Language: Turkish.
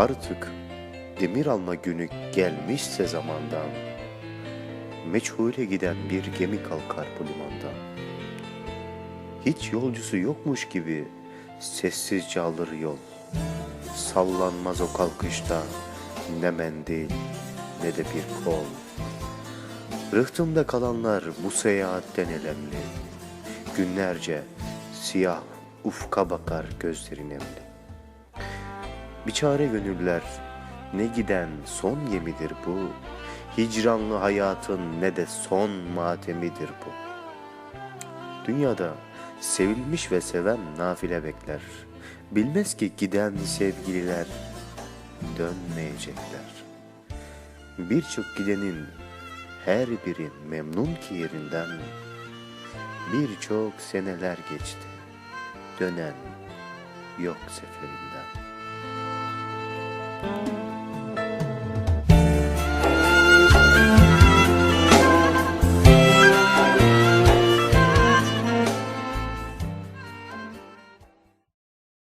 Artık demir alma günü gelmişse zamandan, meçhule giden bir gemi kalkar bu limandan. Hiç yolcusu yokmuş gibi sessizce alır yol. Sallanmaz o kalkışta ne mendil ne de bir kol. Rıhtımda kalanlar bu seyahatten elemli. Günlerce siyah ufka bakar gözleri nemli. Biçare gönüller ne giden son gemidir bu. Hicranlı hayatın ne de son matemidir bu. Dünyada sevilmiş ve seven nafile bekler. Bilmez ki giden sevgililer dönmeyecekler. Birçok gidenin her biri memnun ki yerinden birçok seneler geçti. Dönen yok seferinden. Bye.